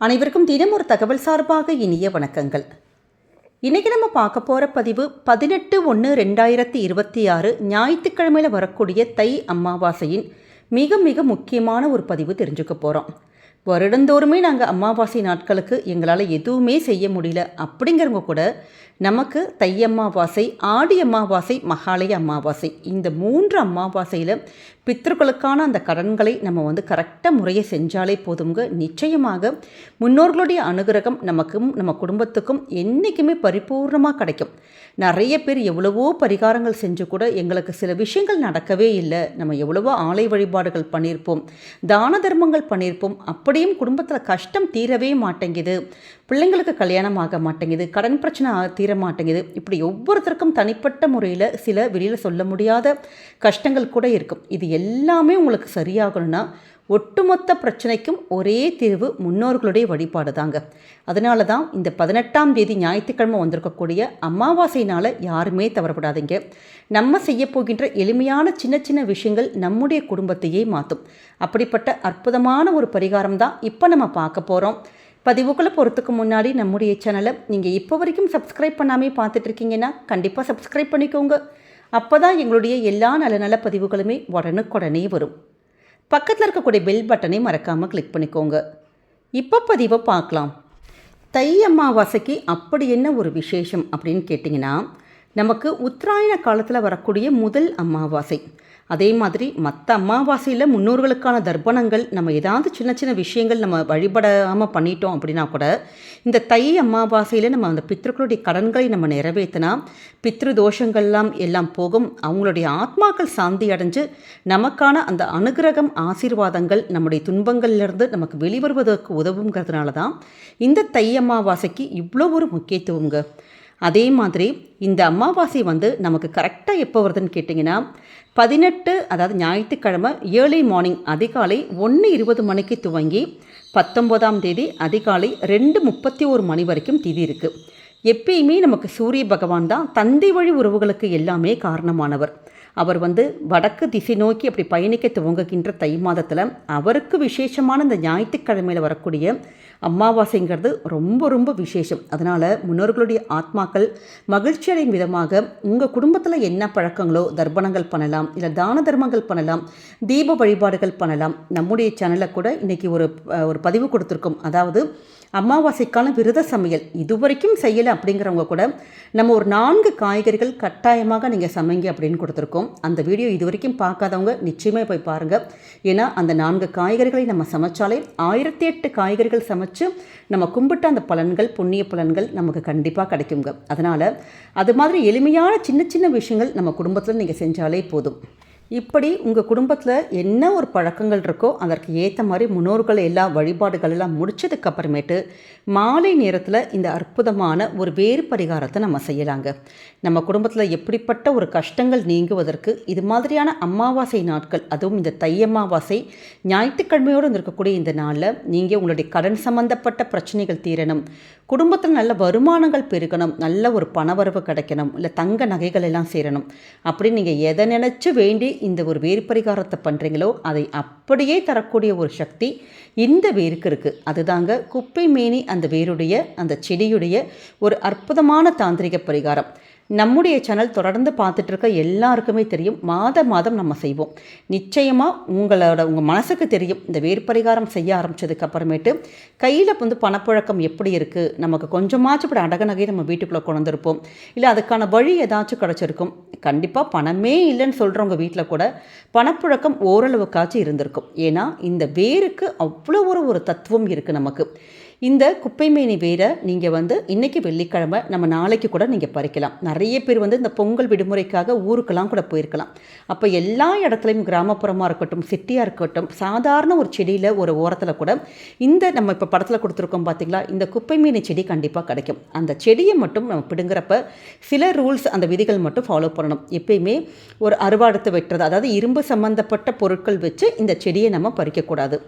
அனைவருக்கும் தினம் ஒரு தகவல் சார்பாக இனிய வணக்கங்கள். இன்றைக்கி நம்ம பார்க்க போகிற பதிவு பதினெட்டு ஒன்று ரெண்டாயிரத்தி இருபத்தி ஆறு ஞாயிற்றுக்கிழமையில் வரக்கூடிய தை அமாவாசையின் மிக மிக முக்கியமான ஒரு பதிவு தெரிஞ்சுக்க போகிறோம் வருடந்தோறுமே நாங்கள் அமாவாசை நாட்களுக்கு எங்களால் எதுவுமே செய்ய முடியல அப்படிங்கிறவங்க கூட நமக்கு தை அமாவாசை ஆடி அமாவாசை மகாலய அமாவாசை இந்த மூன்று அமாவாசையில் பித்தர்களுக்கான அந்த கடன்களை நம்ம வந்து கரெக்டாக முறையை செஞ்சாலே போதுங்க நிச்சயமாக முன்னோர்களுடைய அனுகிரகம் நமக்கும் நம்ம குடும்பத்துக்கும் என்றைக்குமே பரிபூர்ணமாக கிடைக்கும். நிறைய பேர் எவ்வளவோ பரிகாரங்கள் செஞ்சு கூட எங்களுக்கு சில விஷயங்கள் நடக்கவே இல்லை. நம்ம எவ்வளவோ ஆலை வழிபாடுகள் பண்ணியிருப்போம் தான தர்மங்கள் பண்ணியிருப்போம் அப்படியும் குடும்பத்தில் கஷ்டம் தீரவே மாட்டேங்குது. பிள்ளைங்களுக்கு கல்யாணம் ஆக மாட்டேங்குது கடன் பிரச்சனை தீர மாட்டேங்குது. இப்படி ஒவ்வொருத்தருக்கும் தனிப்பட்ட முறையில் சில வெளியில் சொல்ல முடியாத கஷ்டங்கள் கூட இருக்கும். இது எல்லாமே உங்களுக்கு சரியாகணும்னா ஒட்டுமொத்த பிரச்சனைக்கும் ஒரே தீர்வு முன்னோர்களுடைய வழிபாடு தாங்க. அதனால தான் இந்த பதினெட்டாம் தேதி ஞாயிற்றுக்கிழமை வந்திருக்கக்கூடிய அமாவாசைனால் யாருமே தவறப்படாதீங்க. நம்ம செய்ய போகின்ற எளிமையான சின்ன சின்ன விஷயங்கள் நம்முடைய குடும்பத்தையே மாற்றும் அப்படிப்பட்ட அற்புதமான ஒரு பரிகாரம் தான் இப்போ நம்ம பார்க்க போகிறோம் பதிவுக்குள்ளே போகிறதுக்கு முன்னாடி நம்முடைய சேனலை நீங்கள் இப்போ வரைக்கும் சப்ஸ்கிரைப் பண்ணாமே பார்த்துட்டு இருக்கீங்கன்னா கண்டிப்பாக சப்ஸ்கிரைப் பண்ணிக்கோங்க. அப்போ தான் எங்களுடைய எல்லா நல்ல நல்ல பதிவுகளுமே உடனுக்குடனே வரும். பக்கத்தில் இருக்கக்கூடிய பெல் பட்டனை மறக்காமல் கிளிக் பண்ணிக்கோங்க. இப்போ பதிவை பார்க்கலாம். தை அமாவாசைக்கு அப்படி என்ன ஒரு விசேஷம் அப்படின்னு கேட்டிங்கன்னா நமக்கு உத்தராயண காலத்தில் வரக்கூடிய முதல் அமாவாசை. அதே மாதிரி மற்ற அமாவாசையில் முன்னோர்களுக்கான தர்ப்பணங்கள் நம்ம ஏதாவது சின்ன சின்ன விஷயங்கள் நம்ம வழிபடாமல் பண்ணிட்டோம் அப்படின்னா கூட இந்த தை அமாவாசையில் நம்ம அந்த பித்ருக்களுடைய கடன்களை நம்ம நிறைவேற்றினா பித்ரு தோஷங்கள்லாம் எல்லாம் போகும். அவங்களுடைய ஆத்மாக்கள் சாந்தி அடைஞ்சு நமக்கான அந்த அனுகிரகம் ஆசீர்வாதங்கள் நம்முடைய துன்பங்கள்லேருந்து நமக்கு வெளிவருவதற்கு உதவுங்கிறதுனால தான் இந்த தை அமாவாசைக்கு இவ்வளோ ஒரு முக்கியத்துவங்க அதே மாதிரி இந்த அமாவாசை வந்து நமக்கு கரெக்டாக எப்போ வருதுன்னு கேட்டிங்கன்னா பதினெட்டு அதாவது ஞாயிற்றுக்கிழமை ஏர்லி மார்னிங் அதிகாலை ஒன்று இருபது மணிக்கு துவங்கி பத்தொம்போதாம் தேதி அதிகாலை ரெண்டு முப்பத்தி ஒரு மணி வரைக்கும் திதி இருக்குது எப்பயுமே நமக்கு சூரிய பகவான் தான் தந்தை வழி உறவுகளுக்கு எல்லாமே காரணமானவர். அவர் வந்து வடக்கு திசை நோக்கி அப்படி பயணிக்க துவங்குகின்ற தை மாதத்தில் அவருக்கு விசேஷமான இந்த ஞாயிற்றுக்கிழமையில் வரக்கூடிய அமாவாசைங்கிறது ரொம்ப ரொம்ப விசேஷம். அதனால் முன்னோர்களுடைய ஆத்மாக்கள் மகிழ்ச்சி அடையும் விதமாக உங்கள் குடும்பத்தில் என்ன பழக்கங்களோ தர்ப்பணங்கள் பண்ணலாம் இல்லை தான தர்மங்கள் பண்ணலாம் தீப வழிபாடுகள் பண்ணலாம். நம்முடைய சேனலில் கூட இன்றைக்கி ஒரு ஒரு பதிவு கொடுத்துருக்கோம். அதாவது அமாவாசைக்கான விரத சமையல். இதுவரைக்கும் செய்யலை அப்படிங்கிறவங்க கூட நம்ம ஒரு நான்கு காய்கறிகள் கட்டாயமாக நீங்கள் சமைங்க அப்படின்னு கொடுத்துருக்கோம். அந்த வீடியோ இது வரைக்கும் பார்க்காதவங்க நிச்சயமாக போய் பாருங்கள் ஏன்னா அந்த நான்கு காய்கறிகளை நம்ம சமைச்சாலே ஆயிரத்தி எட்டு காய்கறிகள் சமைச்சு நம்ம கும்பிட்ட அந்த பலன்கள் புண்ணிய பலன்கள் நமக்கு கண்டிப்பாக கிடைக்குங்க. அதனால் அது மாதிரி எளிமையான சின்ன சின்ன விஷயங்கள் நம்ம குடும்பத்தில் நீங்கள் செஞ்சாலே போதும். இப்படி உங்கள் குடும்பத்தில் என்ன ஒரு பழக்கங்கள் இருக்கோ அதற்கு ஏற்ற மாதிரி முன்னோர்கள் எல்லா வழிபாடுகள் எல்லாம் முடிச்சதுக்கு அப்புறமேட்டு மாலை நேரத்தில் இந்த அற்புதமான ஒரு வேறு பரிகாரத்தை நம்ம செய்யலாங்க. நம்ம குடும்பத்தில் எப்படிப்பட்ட ஒரு கஷ்டங்கள் நீங்குவதற்கு இது மாதிரியான அமாவாசை நாட்கள் அதுவும் இந்த தை அமாவாசை ஞாயிற்றுக்கிழமையோடு இருக்கக்கூடிய இந்த நாளில் நீங்கள் உங்களுடைய கடன் சம்பந்தப்பட்ட பிரச்சனைகள் தீரணும். குடும்பத்தில் நல்ல வருமானங்கள் பெருகணும் நல்ல ஒரு பணவரவு கிடைக்கணும் இல்லை தங்க நகைகள் எல்லாம் சேரணும். அப்படி நீங்கள் எதை நினச்சி வேண்டி இந்த ஒரு வேறு பரிகாரத்தை பண்ணுறீங்களோ அதை அப்படியே தரக்கூடிய ஒரு சக்தி இந்த வேருக்கு இருக்குது அதுதாங்க குப்பை மேனி அந்த வேருடைய அந்த செடியுடைய ஒரு அற்புதமான தாந்திரிக பரிகாரம். நம்முடைய சேனல் தொடர்ந்து பார்த்துட்டு இருக்க எல்லாருக்குமே தெரியும். மாத மாதம் நம்ம செய்வோம். நிச்சயமாக உங்களோட உங்கள் மனசுக்கு தெரியும். இந்த வேறு பரிகாரம் செய்ய ஆரம்பித்ததுக்கு அப்புறமேட்டு கையில் வந்து பணப்புழக்கம் எப்படி இருக்குது நமக்கு கொஞ்சமாச்சும் இப்படி அடக நகையை நம்ம வீட்டுக்குள்ளே கொண்டு வந்திருப்போம். இல்லை அதுக்கான வழி ஏதாச்சும் கிடச்சிருக்கும். கண்டிப்பாக பணமே இல்லைன்னு சொல்கிறவங்க வீட்டில் கூட பணப்புழக்கம் ஓரளவுக்காச்சும் இருந்திருக்கும். ஏன்னா இந்த வேருக்கு அவ்வளோ ஒரு ஒரு தத்துவம் இருக்குது நமக்கு. இந்த குப்பைமேனி வேரை நீங்கள் வந்து இன்றைக்கி வெள்ளிக்கிழமை நம்ம நாளைக்கு கூட நீங்கள் பறிக்கலாம். நிறைய பேர் வந்து இந்த பொங்கல் விடுமுறைக்காக ஊருக்கெல்லாம் கூட போயிருக்கலாம். அப்போ எல்லா இடத்துலையும் கிராமப்புறமாக இருக்கட்டும் சிட்டியாக இருக்கட்டும் சாதாரண ஒரு செடியில் ஒரு ஓரத்தில் கூட இந்த நம்ம இப்போ படத்தில் கொடுத்துருக்கோம் பார்த்தீங்களா இந்த குப்பைமேனி செடி கண்டிப்பாக கிடைக்கும். அந்த செடியை மட்டும் நம்ம பிடுங்குறப்ப சில ரூல்ஸ் அந்த விதிகள் மட்டும் ஃபாலோ பண்ணணும். எப்பயுமே ஒரு அறுவாடத்தை வெட்டுறது அதாவது இரும்பு சம்மந்தப்பட்ட பொருட்கள் வச்சு இந்த செடியை நம்ம பறிக்கக்கூடாது.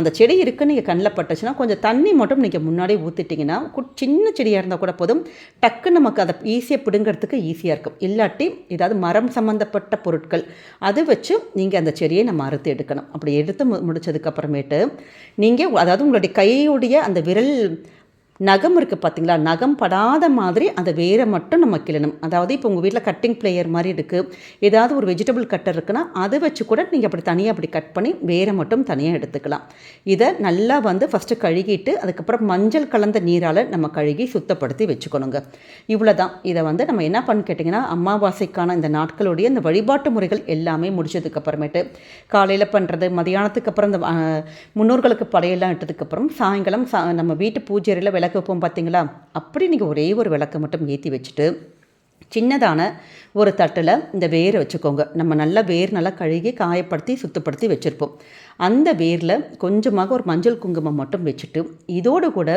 அந்த செடி இருக்குன்னு நீங்கள் கண்ணில் பட்டுச்சுன்னா கொஞ்சம் தண்ணி மட்டும் மட்டும் நீங்கள் முன்னாடியே ஊற்றிட்டிங்கன்னா சின்ன செடியாக இருந்தால் கூட போதும். டக்குன்னு நமக்கு அதை ஈஸியாக பிடுங்கிறதுக்கு ஈஸியாக இருக்கும். இல்லாட்டி ஏதாவது மரம் சம்மந்தப்பட்ட பொருட்கள் அதை வச்சு நீங்கள் அந்த செடியை நம்ம அறுத்து எடுக்கணும். அப்படி எடுத்து மு முடிச்சதுக்கப்புறமேட்டு நீங்கள் அதாவது உங்களுடைய கையுடைய அந்த விரல் நகம் இருக்குது பார்த்தீங்களா நகம் படாத மாதிரி அந்த வேரை மட்டும் நம்ம கிளணும். அதாவது இப்போ உங்கள் வீட்டில் கட்டிங் பிளேயர் மாதிரி இருக்குது ஏதாவது ஒரு வெஜிடபிள் கட்டர் இருக்குன்னா அதை வச்சு கூட நீங்கள் அப்படி தனியாக அப்படி கட் பண்ணி வேரை மட்டும் தனியாக எடுத்துக்கலாம். இதை நல்லா வந்து ஃபஸ்ட்டு கழுகிட்டு அதுக்கப்புறம் மஞ்சள் கலந்த நீரால் நம்ம கழுகி சுத்தப்படுத்தி வச்சுக்கணுங்க. இவ்வளோ தான் இதை வந்து நம்ம என்ன பண்ணு கேட்டிங்கன்னா அமாவாசைக்கான இந்த நாட்களுடைய இந்த வழிபாட்டு முறைகள் எல்லாமே முடிச்சதுக்கப்புறமேட்டு காலையில் பண்ணுறது மதியானத்துக்கு அப்புறம் இந்த முன்னோர்களுக்கு படையெல்லாம் இட்டதுக்கப்புறம் சாயங்காலம் சா நம்ம வீட்டு பூஜை விளக்கு விளக்கு வைப்போம் பார்த்தீங்களா? அப்படி நீங்கள் ஒரே ஒரு விளக்கை மட்டும் ஏற்றி வச்சுட்டு சின்னதான ஒரு தட்டில் இந்த வேரை வச்சுக்கோங்க. நம்ம நல்லா வேர் நல்லா கழுகி காயப்படுத்தி சுத்தப்படுத்தி வச்சுருப்போம். அந்த வேரில் கொஞ்சமாக ஒரு மஞ்சள் குங்குமம் மட்டும் வச்சுட்டு இதோடு கூட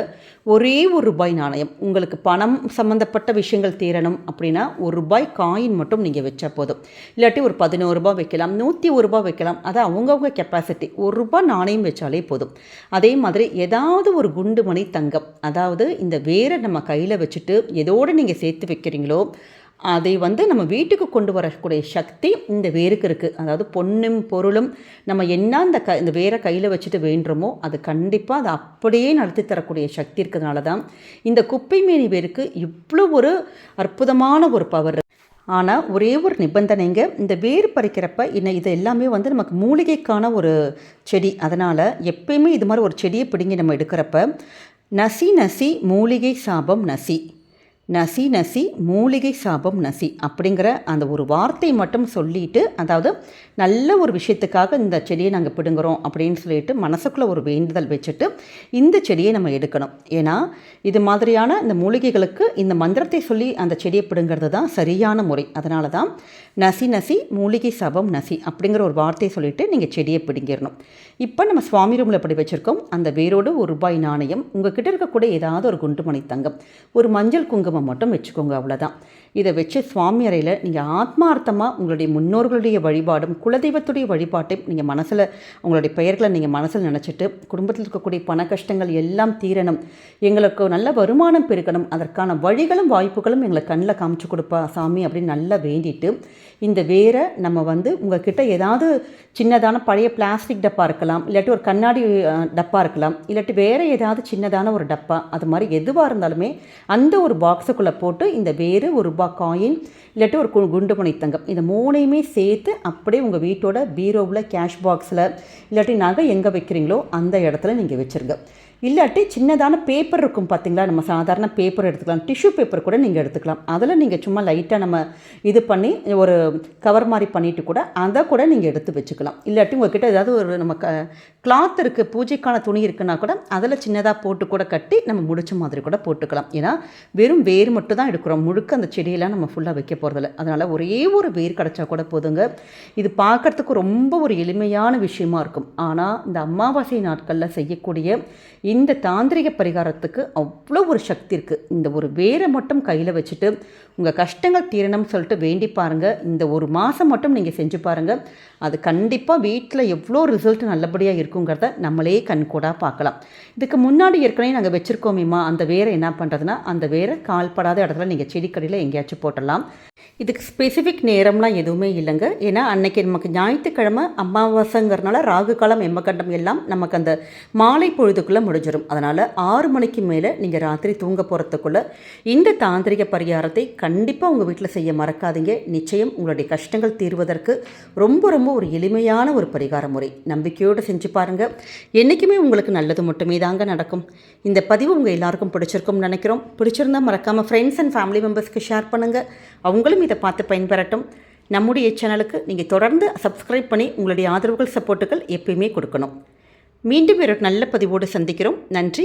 ஒரே ஒரு ரூபாய் நாணயம் உங்களுக்கு பணம் சம்மந்தப்பட்ட விஷயங்கள் தீரணும் அப்படின்னா ஒரு ரூபாய் காயின் மட்டும் நீங்கள் வச்சா போதும். இல்லாட்டி ஒரு பதினோரு ரூபாய் வைக்கலாம் நூற்றி ஒரு ரூபாய் வைக்கலாம் அது அவங்கவுங்க கெப்பாசிட்டி ஒரு ரூபாய் நாணயம் வச்சாலே போதும். அதே மாதிரி ஏதாவது ஒரு குண்டு மணி தங்கம் அதாவது இந்த வேரை நம்ம கையில் வச்சுட்டு எதோடு நீங்கள் சேர்த்து வைக்கிறீங்களோ அதை வந்து நம்ம வீட்டுக்கு கொண்டு வரக்கூடிய சக்தி இந்த வேருக்கு இருக்குது அதாவது பொண்ணும் பொருளும் நம்ம என்ன அந்த க இந்த வேரை கையில் வச்சுட்டு வேண்டுறோமோ அது கண்டிப்பாக அதை அப்படியே நடத்தி தரக்கூடிய சக்தி இருக்கிறதுனால தான் இந்த குப்பை மேனி வேருக்கு இவ்வளோ ஒரு அற்புதமான ஒரு பவர் ஆனால் ஒரே ஒரு நிபந்தனைங்க இந்த வேர் பறிக்கிறப்ப இன்னும் இது எல்லாமே வந்து நமக்கு மூலிகைக்கான ஒரு செடி. அதனால் எப்பயுமே இது மாதிரி ஒரு செடியை பிடுங்கி நம்ம எடுக்கிறப்ப நசி நசி மூலிகை சாபம் நசி. நசி நசி மூலிகை சாபம் நசி அப்படிங்கிற அந்த ஒரு வார்த்தையை மட்டும் சொல்லிட்டு அதாவது நல்ல ஒரு விஷயத்துக்காக இந்த செடியை நாங்கள் பிடுங்குறோம் அப்படின்னு சொல்லிட்டு மனசுக்குள்ளே ஒரு வேண்டுதல் வச்சுட்டு இந்த செடியை நம்ம எடுக்கணும். ஏன்னா இது மாதிரியான இந்த மூலிகைகளுக்கு இந்த மந்திரத்தை சொல்லி அந்த செடியை பிடுங்கிறது தான் சரியான முறை. அதனால தான் நசி நசி மூலிகை சவம் நசி அப்படிங்கிற ஒரு வார்த்தையை சொல்லிவிட்டு நீங்கள் செடியை பிடுங்கிடணும். இப்போ நம்ம சுவாமி ரூமில் எப்படி வச்சுருக்கோம்? அந்த வேரோடு ஒரு ரூபாய் நாணயம். உங்ககிட்ட இருக்கக்கூடிய ஏதாவது ஒரு குண்டுமணி தங்கம். ஒரு மஞ்சள் குங்குமம் மட்டும் வச்சுக்கோங்க அவ்வளோதான் இதை வச்சு சுவாமி அறையில் நீங்கள் ஆத்மார்த்தமாக உங்களுடைய முன்னோர்களுடைய வழிபாடும் குலதெய்வத்துடைய வழிபாட்டை நீங்கள் மனசில் உங்களுடைய பெயர்களை நீங்கள் மனசில் நினச்சிட்டு குடும்பத்தில் இருக்கக்கூடிய பண கஷ்டங்கள் எல்லாம் தீரணும். எங்களுக்கு நல்ல வருமானம் பெருக்கணும். அதற்கான வழிகளும் வாய்ப்புகளும் எங்களை கண்ணில் காமிச்சு கொடுப்பா சாமி அப்படின்னு நல்லா வேண்டிட்டு இந்த வேரை நம்ம வந்து உங்ககிட்ட ஏதாவது சின்னதான பழைய பிளாஸ்டிக் டப்பா இருக்கலாம் இல்லாட்டி ஒரு கண்ணாடி டப்பா இருக்கலாம் இல்லாட்டி வேறு ஏதாவது சின்னதான ஒரு டப்பா அது மாதிரி எதுவாக இருந்தாலுமே அந்த ஒரு பாக்ஸுக்குள்ளே போட்டு இந்த வேறு ஒரு ரூபா காயின் இல்லாட்டி ஒரு கு- குண்டு மணி தங்கம் இந்த மூணையுமே சேர்த்து அப்படியே உங்கள் வீட்டோட பீரோவில் கேஷ் பாக்ஸில் இல்லாட்டி நகை எங்கே வைக்கிறீங்களோ அந்த இடத்துல நீங்கள் வச்சுருங்க. இல்லாட்டி சின்னதான பேப்பர் இருக்கும் பார்த்தீங்களா நம்ம சாதாரண பேப்பர் எடுத்துக்கலாம். டிஷ்யூ பேப்பர் கூட நீங்கள் எடுத்துக்கலாம். அதில் நீங்கள் சும்மா லைட்டாக நம்ம இது பண்ணி ஒரு கவர் மாதிரி பண்ணிட்டு கூட அதை கூட நீங்கள் எடுத்து வச்சுக்கலாம். இல்லாட்டி உங்ககிட்ட ஏதாவது ஒரு நம்ம க கிளாத் இருக்குது பூஜைக்கான துணி இருக்குன்னா கூட அதில் சின்னதாக போட்டு கூட கட்டி நம்ம முடிச்ச மாதிரி கூட போட்டுக்கலாம். ஏன்னா வெறும் வேர் மட்டும் தான் எடுக்கிறோம். முழுக்க அந்த செடியெல்லாம் நம்ம ஃபுல்லாக வைக்க போகிறதில்ல அதனால் ஒரே ஒரு வேர் கிடச்சா கூட போதுங்க. இது பார்க்கறதுக்கு ரொம்ப ஒரு எளிமையான விஷயமா இருக்கும். ஆனால் இந்த அமாவாசை நாட்களில் செய்யக்கூடிய இந்த தாந்திரிக பரிகாரத்துக்கு அவ்வளோ ஒரு சக்தி இருக்குது இந்த ஒரு வேரை மட்டும் கையில் வச்சுட்டு உங்கள் கஷ்டங்கள் தீரணும்னு சொல்லிட்டு வேண்டி பாருங்கள் இந்த ஒரு மாதம் மட்டும் நீங்கள் செஞ்சு பாருங்கள் அது கண்டிப்பாக வீட்டில் எவ்வளோ ரிசல்ட் நல்லபடியாக இருக்குங்கிறத நம்மளே கண்கூடாக பார்க்கலாம். இதுக்கு முன்னாடி ஏற்கனவே நாங்கள் வச்சுருக்கோமேம்மா அந்த வேரை என்ன பண்ணுறதுன்னா அந்த வேரை கால்படாத இடத்துல நீங்கள் செடிக்கடியில் எங்கேயாச்சும் போட்டலாம். இதுக்கு ஸ்பெசிஃபிக் நேரம்லாம் எதுவுமே இல்லைங்க. ஏன்னா அன்னைக்கு நமக்கு ஞாயிற்றுக்கிழமை அமாவாசைங்கிறனால ராகு காலம் எம்மகண்டம் எல்லாம் நமக்கு அந்த மாலை பொழுதுக்குள்ளே முடிஞ்சிடும் அதனால் ஆறு மணிக்கு மேலே நீங்கள் ராத்திரி தூங்க போகிறதுக்குள்ளே இந்த தாந்திரிக பரிகாரத்தை கண்டிப்பாக உங்கள் வீட்டில் செய்ய மறக்காதீங்க. நிச்சயம் உங்களுடைய கஷ்டங்கள் தீர்வதற்கு ரொம்ப ரொம்ப ஒரு எளிமையான ஒரு பரிகார முறை. நம்பிக்கையோடு செஞ்சு பாருங்கள் என்றைக்குமே உங்களுக்கு நல்லது மட்டுமே தாங்க நடக்கும். இந்த பதிவு உங்கள் எல்லாருக்கும் பிடிச்சிருக்கும்னு நினைக்கிறோம். பிடிச்சிருந்தா மறக்காமல் ஃப்ரெண்ட்ஸ் அண்ட் ஃபேமிலி மெம்பர்ஸ்க்கு ஷேர் பண்ணுங்கள் அவங்களும் இதை பார்த்து பயன்பெறட்டும். நம்முடைய சேனலுக்கு நீங்கள் தொடர்ந்து சப்ஸ்கிரைப் பண்ணி உங்களுடைய ஆதரவுகள் சப்போர்ட்டுகள் எப்பயுமே கொடுக்கணும். மீண்டும் ஒரு நல்ல பதிவோடு சந்திக்கிறோம். நன்றி.